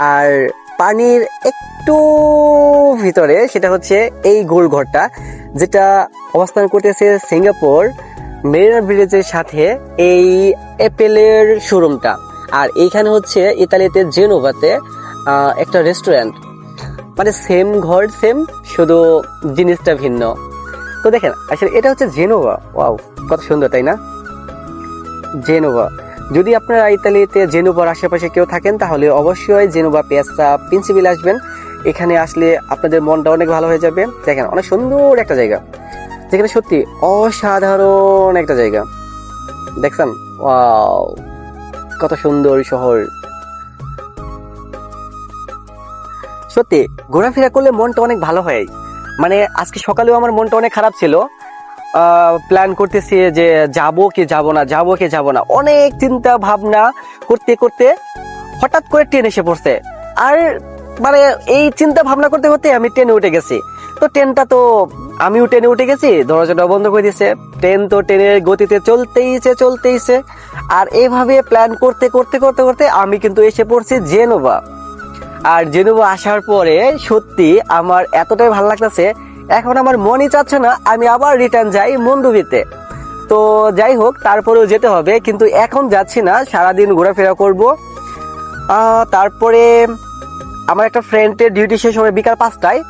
আর পানির একটু ভিতরে সেটা হচ্ছে এই গোল ঘরটা, যেটা অবস্থান করতেছে সিঙ্গাপুর মেরিনা ব্রিজের সাথে এই অ্যাপেলের শোরুমটা। আর এইখানে হচ্ছে ইতালিতে জেনোভাতে একটা রেস্টুরেন্ট। মানে সেম ঘর, সেম শুধু জিনিসটা ভিন্ন। তো দেখেন, আসলে এটা হচ্ছে জেনোভা। ওয়াও, কত সুন্দর, তাই না? জেনোভা। যদি আপনারা ইতালিতে জেনোভার আশেপাশে কেউ থাকেন, তাহলে অবশ্যই জেনোভা পেস্তা প্রিন্সিপিল আসবেন। এখানে আসলে আপনাদের মনটা অনেক ভালো হয়ে যাবে। দেখেন, অনেক সুন্দর একটা জায়গা। যেখানে সত্যি অসাধারণ একটা জায়গা। দেখছেন? কত সুন্দর শহর। সত্যি, ঘোরাফেরা করলে মনটা অনেক ভালো হয়। মানে আজকে সকালেও আমার মনটা অনেক খারাপ ছিল। প্ল্যান করতেছি যে যাব কি যাব না, যাব কি যাব না। অনেক চিন্তা ভাবনা করতে করতে হঠাৎ করে ট্রেন এসে পড়ছে। আর মানে এই চিন্তা ভাবনা করতে করতে আমি ট্রেনে উঠে গেছি। তো ট্রেনটা তো আমিও ট্রেনে উঠে গেছি দরজাটা বন্ধ করে দিছে। ট্রেন তো ট্রেনের গতিতে চলতেইছে চলতেইছে। আর এইভাবে প্ল্যান করতে করতে করতে করতে আমি কিন্তু এসে পড়ছি জেনোভা। আর জেনুভা আসার পরে সত্যি আমার এতটাই ভালো লাগতেছে এখন আমার মনই চাচ্ছে না, আমি আবার রিটার্ন যাই মন্দুবিতে তো যাই হোক, তারপরেও যেতে হবে, কিন্তু এখন যাচ্ছি না, সারাদিন ঘোরাফেরা করব। তারপরে আমার একটা ফ্রেন্ডের ডিউটি শেষ হবে বিকাল পাঁচটায়।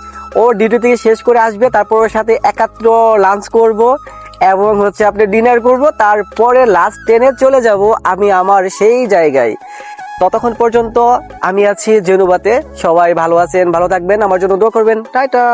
ও ডিউটি থেকে শেষ করে আসবে, তারপর ওর সাথে একাত্র লাঞ্চ করব, এবং হচ্ছে আপনি ডিনার করব, তারপরে লাস্ট ট্রেনে চলে যাব আমি আমার সেই জায়গায়। ততক্ষণ পর্যন্ত আমি আছি জেনুবাতে, সবাই ভালো আছেন, ভালো থাকবেন, আমার জন্য দোয়া করবেন। টাটা!